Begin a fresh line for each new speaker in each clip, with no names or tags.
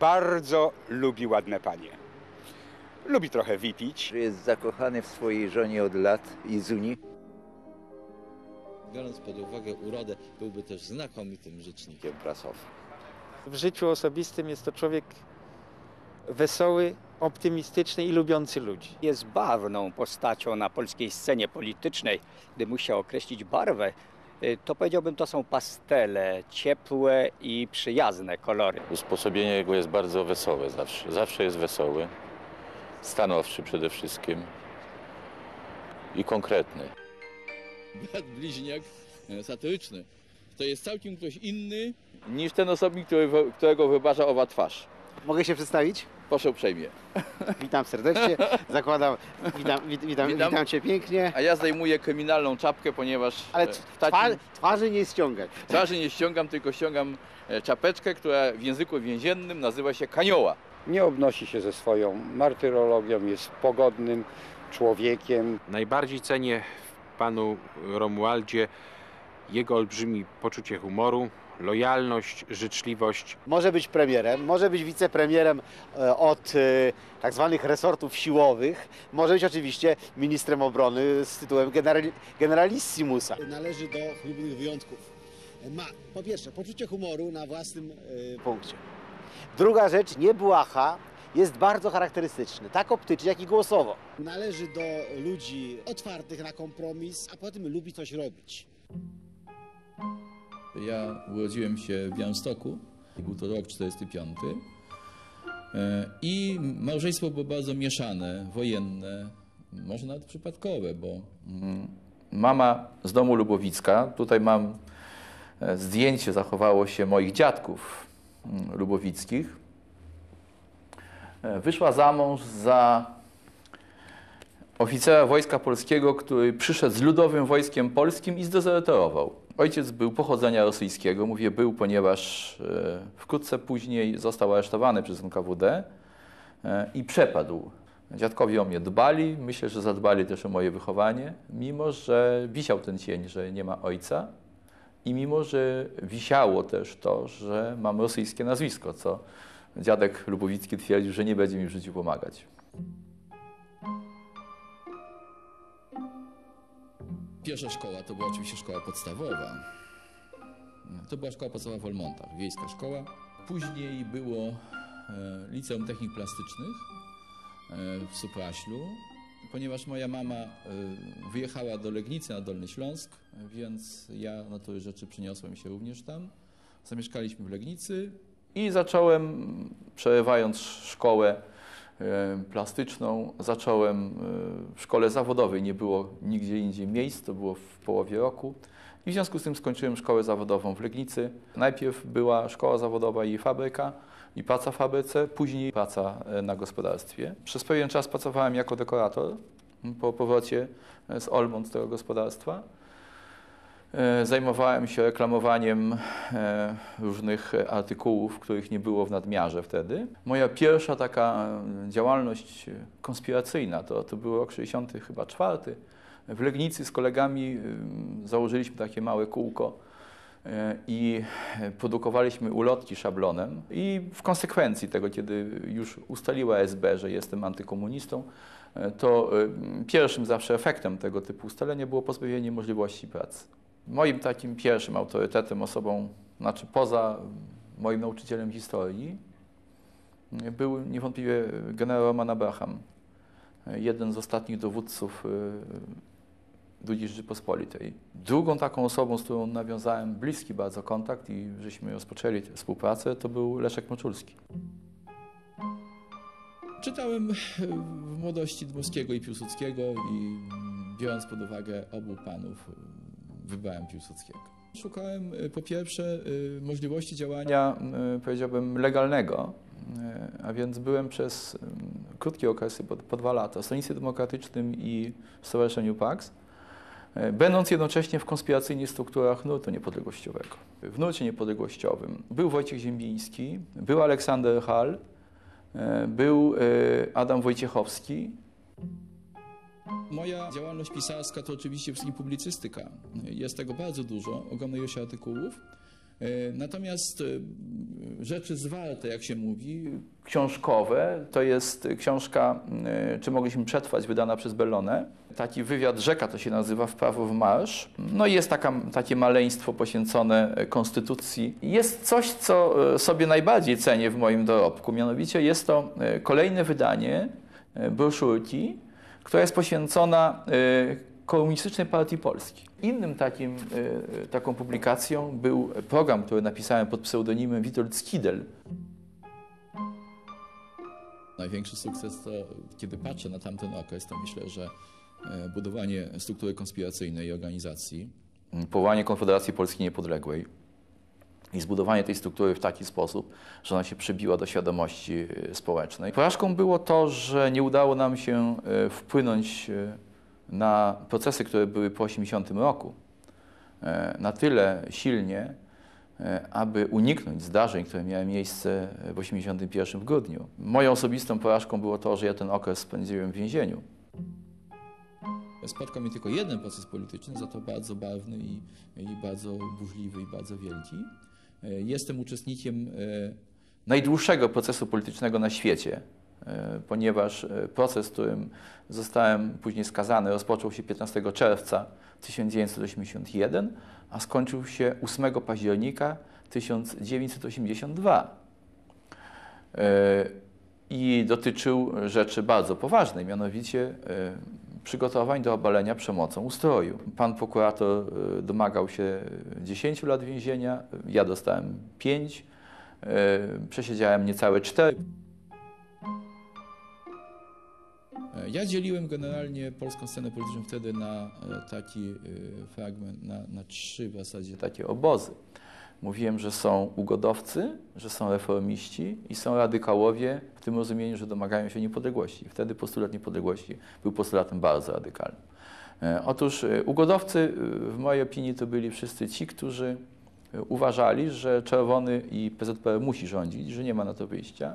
bardzo lubi ładne panie. Lubi trochę wypić.
że jest zakochany w swojej żonie od lat, Izuni.
Biorąc pod uwagę urodę, byłby też znakomitym rzecznikiem prasowym.
W życiu osobistym jest to człowiek wesoły, optymistyczny i lubiący ludzi.
jest barwną postacią na polskiej scenie politycznej. Gdy musiał określić barwę, to powiedziałbym, to są pastele, ciepłe i przyjazne kolory.
Usposobienie jego jest bardzo wesołe zawsze. Zawsze jest wesoły, stanowczy przede wszystkim i konkretny.
Brat bliźniak e, satyryczny to jest całkiem ktoś inny niż ten osobnik, którego wybarza owa twarz.
Mogę się przedstawić?
Proszę uprzejmie.
Witam serdecznie. Zakładam, witam, wit, witam,
Witam.
witam cię pięknie.
A ja zdejmuję kryminalną czapkę, ponieważ
Ale
e, takim
twa, twarzy nie ściągać.
twarzy nie ściągam, tylko ściągam e, czapeczkę, która w języku więziennym nazywa się kanioła.
nie obnosi się ze swoją martyrologią, jest pogodnym człowiekiem.
Najbardziej cenię w panu Romualdzie jego olbrzymi poczucie humoru, lojalność, życzliwość.
Może być premierem, może być wicepremierem e, od e, tak zwanych resortów siłowych, może być oczywiście ministrem obrony z tytułem generali, generalissimusa.
należy do chlubnych wyjątków. Ma po pierwsze poczucie humoru na własnym e,
punkcie. Druga rzecz, nie błaha, jest bardzo charakterystyczny, tak optycznie, jak i głosowo.
należy do ludzi otwartych na kompromis, a poza tym lubi coś robić.
Ja urodziłem się w Białymstoku, był to rok 45 E, i małżeństwo było bardzo mieszane, wojenne, może nawet przypadkowe, bo
Mama z domu Lubowicka, tutaj mam e, zdjęcie, zachowało się moich dziadków mm, lubowickich. E, Wyszła za mąż za oficera Wojska Polskiego, który przyszedł z Ludowym Wojskiem Polskim i zdezerterował. Ojciec był pochodzenia rosyjskiego, mówię był, ponieważ e, wkrótce później został aresztowany przez NKWD e, i przepadł. Dziadkowie o mnie dbali, myślę, że zadbali też o moje wychowanie, mimo że wisiał ten cień, że nie ma ojca i mimo że wisiało też to, że mam rosyjskie nazwisko, co dziadek Lubowicki twierdził, że nie będzie mi w życiu pomagać.
Pierwsza szkoła to była oczywiście szkoła podstawowa. To była szkoła podstawowa w Olmontach, wiejska szkoła. Później było e, Liceum Technik Plastycznych e, w Supraślu, ponieważ moja mama e, wyjechała do Legnicy na Dolny Śląsk, więc ja natury rzeczy przyniosłem się również tam. Zamieszkaliśmy w Legnicy.
I zacząłem, przerywając szkołę plastyczną, zacząłem e, w szkole zawodowej. Nie było nigdzie indziej miejsc, to było w połowie roku. I w związku z tym skończyłem szkołę zawodową w Legnicy. Najpierw była szkoła zawodowa i fabryka, i praca w fabryce, później praca e, na gospodarstwie. Przez pewien czas pracowałem jako dekorator po powrocie e, z Olmont tego gospodarstwa. E, Zajmowałem się reklamowaniem e, różnych artykułów, których nie było w nadmiarze wtedy. Moja pierwsza taka e, działalność konspiracyjna to, to był rok 60 chyba czwarty. W Legnicy z kolegami założyliśmy takie małe kółko i produkowaliśmy ulotki szablonem i w konsekwencji tego, kiedy już ustaliła SB, że jestem antykomunistą, to pierwszym zawsze efektem tego typu ustalenia było pozbawienie możliwości pracy. Moim takim pierwszym autorytetem, osobą, znaczy poza moim nauczycielem historii, był niewątpliwie generał Roman Abraham, jeden z ostatnich dowódców y, II Rzeczypospolitej. Drugą taką osobą, z którą nawiązałem bliski bardzo kontakt i żeśmy rozpoczęli współpracę, to był Leszek Moczulski.
Czytałem w młodości Dmowskiego i Piłsudskiego i mm, biorąc pod uwagę obu panów, wybrałem Piłsudskiego. Szukałem e, po pierwsze e, możliwości działania
y, powiedziałbym legalnego, y, a więc byłem przez y, krótkie okresy, po, po dwa lata, w Stronnictwie Demokratycznym i w Stowarzyszeniu PAX, y, będąc jednocześnie w konspiracyjnych strukturach nurtu niepodległościowego. W nurcie niepodległościowym był Wojciech Ziembiński, był Aleksander Hall, y, był y, Adam Wojciechowski,
Moja działalność pisarska to oczywiście wszystkim publicystyka. Jest tego bardzo dużo, ogromnej ilości artykułów. E, Natomiast e, rzeczy zwarte, jak się mówi,
książkowe. To jest książka y, Czy mogliśmy przetrwać, wydana przez Bellone. Taki wywiad Rzeka to się nazywa w Prawo w Marsz. No i jest taka, takie maleństwo poświęcone e, konstytucji. Jest coś, co e, sobie najbardziej cenię w moim dorobku. Mianowicie jest to e, kolejne wydanie e, broszurki, która jest poświęcona e, Komunistycznej Partii Polski. Innym takim, e, taką publikacją był program, który napisałem pod pseudonimem Witold Skidel.
Największy sukces to, kiedy patrzę na tamten okres, to myślę, że e, budowanie struktury konspiracyjnej i organizacji,
powołanie Konfederacji Polski Niepodległej i zbudowanie tej struktury w taki sposób, że ona się przybiła do świadomości e, społecznej. Porażką było to, że nie udało nam się e, wpłynąć e, na procesy, które były po 80 roku na tyle silnie, aby uniknąć zdarzeń, które miały miejsce w 81 w grudniu. Moją osobistą porażką było to, że ja ten okres spędziłem w więzieniu.
spotkał mnie tylko jeden proces polityczny, za to bardzo barwny i, i bardzo burzliwy i bardzo wielki. E, Jestem uczestnikiem e,
najdłuższego procesu politycznego na świecie, e, ponieważ proces, którym zostałem później skazany, rozpoczął się 15 czerwca 1981, a skończył się 8 października 1982. E, I dotyczył rzeczy bardzo poważnej, mianowicie przygotowań do obalenia przemocą ustroju. Pan prokurator e, domagał się 10 lat więzienia, ja dostałem 5, przesiedziałem niecałe 4.
E, Ja dzieliłem generalnie polską scenę polityczną wtedy na e, taki e, fragment, na, na trzy w zasadzie.
takie obozy. Mówiłem, że są ugodowcy, że są reformiści i są radykałowie w tym rozumieniu, że domagają się niepodległości. Wtedy postulat niepodległości był postulatem bardzo radykalnym. E, Otóż e, ugodowcy e, w mojej opinii to byli wszyscy ci, którzy uważali, że czerwony i PZPR musi rządzić, że nie ma na to wyjścia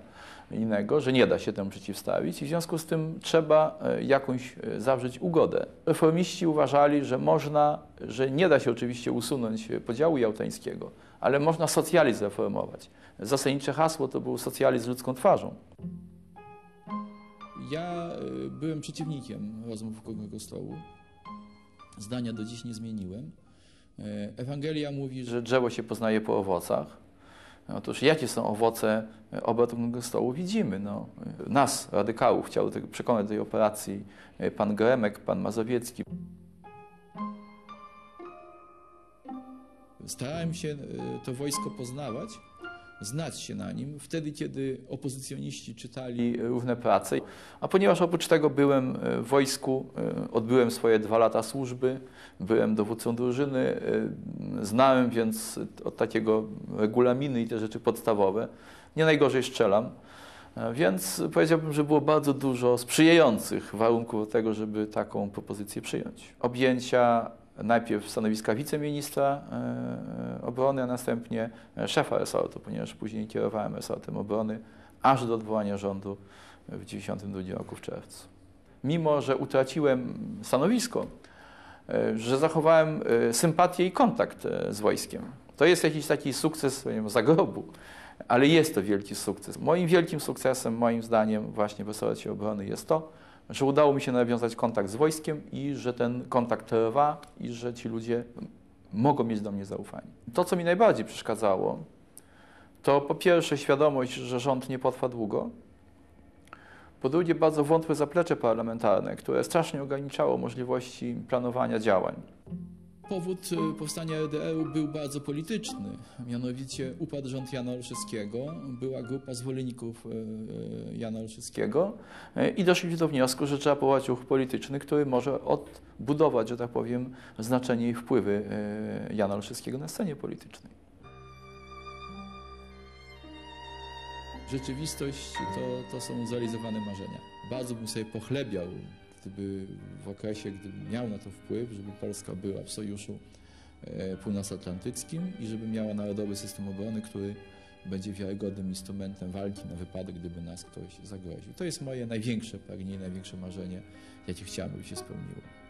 innego, że nie da się temu przeciwstawić i w związku z tym trzeba jakąś zawrzeć ugodę. Reformiści uważali, że można, że nie da się oczywiście usunąć podziału jałtańskiego, ale można socjalizm reformować. Zasadnicze hasło to był socjalizm z ludzką twarzą.
Ja y, byłem przeciwnikiem rozmów okrągłego stołu. Zdania do dziś nie zmieniłem. E, Ewangelia mówi, że
drzewo się poznaje po owocach. Otóż jakie są owoce e, obradu okrągłego stołu? Widzimy. No, nas, radykałów, chciał przekonać do tej operacji pan Geremek, pan Mazowiecki.
Starałem się y, to wojsko poznawać, znać się na nim, wtedy kiedy opozycjoniści czytali
i równe prace. A ponieważ oprócz tego byłem e, w wojsku, e, odbyłem swoje dwa lata służby, byłem dowódcą drużyny, e, znałem więc od takiego regulaminy i te rzeczy podstawowe. Nie najgorzej strzelam. E, Więc powiedziałbym, że było bardzo dużo sprzyjających warunków do tego, żeby taką propozycję przyjąć. Objęcia najpierw stanowiska wiceministra e, obrony, a następnie e, szefa resortu, ponieważ później kierowałem resortem obrony aż do odwołania rządu w 1992 roku w czerwcu. Mimo, że utraciłem stanowisko, e, że zachowałem e, sympatię i kontakt e, z wojskiem. To jest jakiś taki sukces wiem, zagrobu, ale jest to wielki sukces. Moim wielkim sukcesem, moim zdaniem, właśnie w resorcie obrony jest to, że udało mi się nawiązać kontakt z wojskiem i że ten kontakt trwa i że ci ludzie mogą mieć do mnie zaufanie. To, co mi najbardziej przeszkadzało, to po pierwsze świadomość, że rząd nie potrwa długo, po drugie bardzo wątłe zaplecze parlamentarne, które strasznie ograniczało możliwości planowania działań.
Powód y, powstania RDR-u był bardzo polityczny, mianowicie upadł rząd Jana Olszewskiego, była grupa zwolenników Jana Olszewskiego.
E, I doszliśmy do wniosku, że trzeba powołać ruch polityczny, który może odbudować, że tak powiem, znaczenie i wpływy e, Jana Olszewskiego na scenie politycznej.
Rzeczywistość to, to są zrealizowane marzenia. Bardzo bym sobie pochlebiał, gdyby w okresie, gdybym miał na to wpływ, żeby Polska była w sojuszu e, północnoatlantyckim i żeby miała narodowy system obrony, który będzie wiarygodnym instrumentem walki na wypadek, gdyby nas ktoś zagroził. To jest moje największe pragnienie, największe marzenie, jakie chciałbym, by się spełniło.